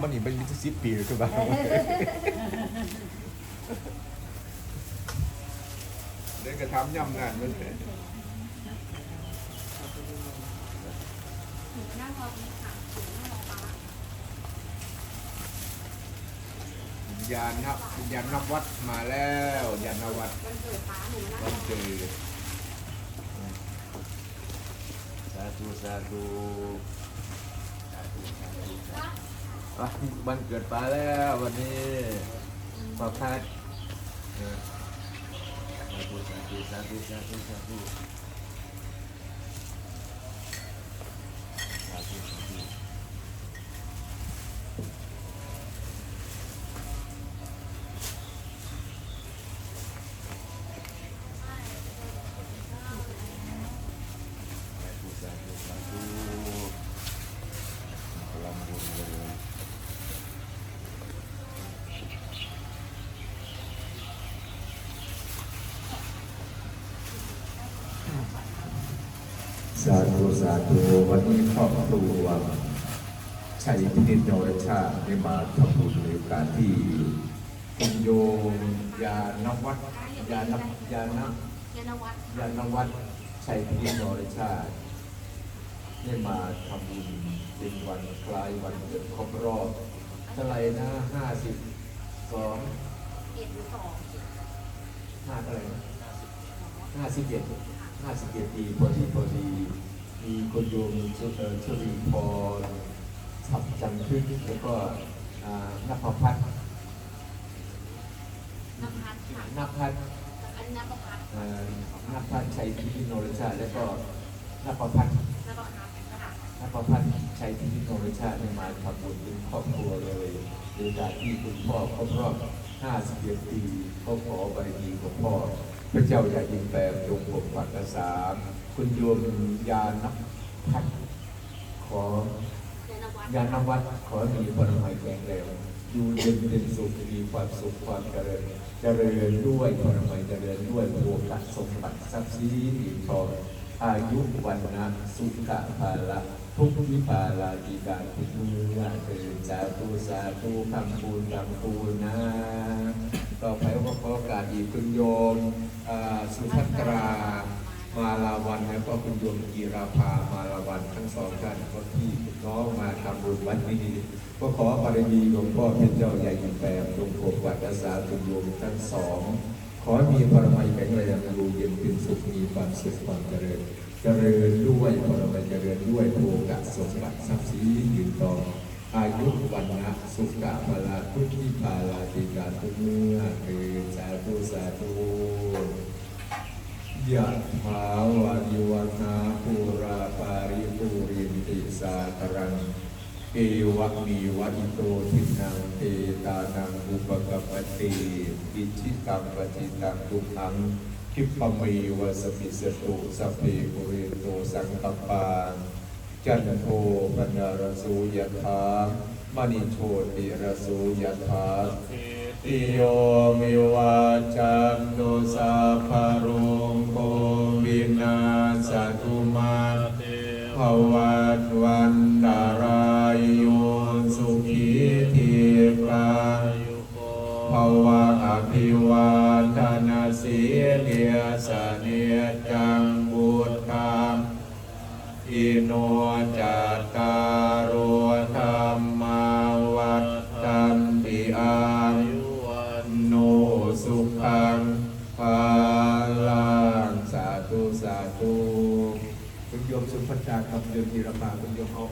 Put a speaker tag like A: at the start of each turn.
A: มันนี่เป็นมิตรสิบปีคือบ้างเด็กก็ทำย่ำงานมันเลยวิญญาณนับวิญญาณนับวัดมาแล้ววิญญาณนับวัดวันเกิดสาธุสาธุสาธุสาธุสาธุอะ วันเกิดป้าแล้ววันนี้ปาพัดเออสาธุสาธุสาธุสาธุสาธุาธุสาธุ
B: วันนี้ครอบครัวชัยพินิจโนรชาได้มาทำบุญในโอกาสที่คุณโยมยานวัดยานยาน
C: ยานวัฒน์
B: ยานวัดชัยพินิจโนรชาได้มาทำบุญเป็นวันคล้ายวันเกิดครบรอบเท่าไรนะห้าสิบสอง
C: เอ็ดสอง
B: ห้าเท่าไหร่ห้าสิบเจ็ด ห้าสิบเจ็ดปีพอดีพอดี มีคุณโยมชุเอ่อชุลีพรทับจันทึกแล้วก็อ่านภพัฒน์
C: นภัสค่ะ
B: นภัฒน์
C: อันนภพัส
B: เอ่อนภัฒน์ชัยพิพิโนรชาติแล้วก็นภพัฒน์
C: นภพัสค่ะ
B: นภพัฒน์ชัยพิพิโนรชาติได้มาทำบุญเป็นครอบครัวเลยโดยการที่คุณพ่อครบรอบ51ปีก็ขอใบารมีของพ่อ พระเจ้าอย่ยิงแปลงจงปกปักรักษาคุณโยมยานพัฒน์ขอ
C: ยานวัฒน์
B: ยานวัดขอมีพลไม้แข็งแรงอยู่เย็นเป็นสุขมีความสุขความเจริญ เจริญด้วยพลไม้เจริญด้วยโภคสมบัติทรัพย์สินอีกทองอายุวันนะสุขะภาละทุกวิปาลาจิการทุกเมื่อเถิดสาธุสาธุคำปูนคำปูนนะ ต่อไปก็ขอโอกาสอีกคุณโยมสุภัตรามาลาวันแล้วก็คุณโยมกีราภามาลาวันทั้งสองท่านก็ที่น้องมาทำบุญวันนี้ก็ขอบารมีหลวงพ่อเป็นเจ้าใหญ่ยินแปลงจงปกปักรักษาคุณโยมทั้งสองขอมีพรมัยแข็งแรงอยู่เย็นเป็นสุขมีความสุขความเจริญ เจริญด้วยพรมัยเจริญด้วยโภกะสมบัติทรัพย์สินยืนตอง อายุวันนะสุขะพลาทุกทิพาลาติการทุกเมื่อเกิดสาธุสาธุยะถาวาริวนาภูราปาริภูรินติสาครังเอวะมีวัอิโตทินังเตตานังอุปกปปติอิชิตังปฏิตังทุขังคิปะเมวะสมิสตุสัพเพปุเรโตสังกปปา จันโทปนารสูยถามณิโชติรสูยถาติโยมิวาจันโตสัพพะโรุงโควินาสตุมาภวัตวันตารายโยสุขีทีกาภวะอภิวาทนาสีเดียสเนียจัง อิโนจัตตารโอธรรมาวัฏตันติอายุวันโนสุขังภาลังสาธุสาธุคุณโยมสุภัชชาคำเดิมทีรภาคุณโยมเอา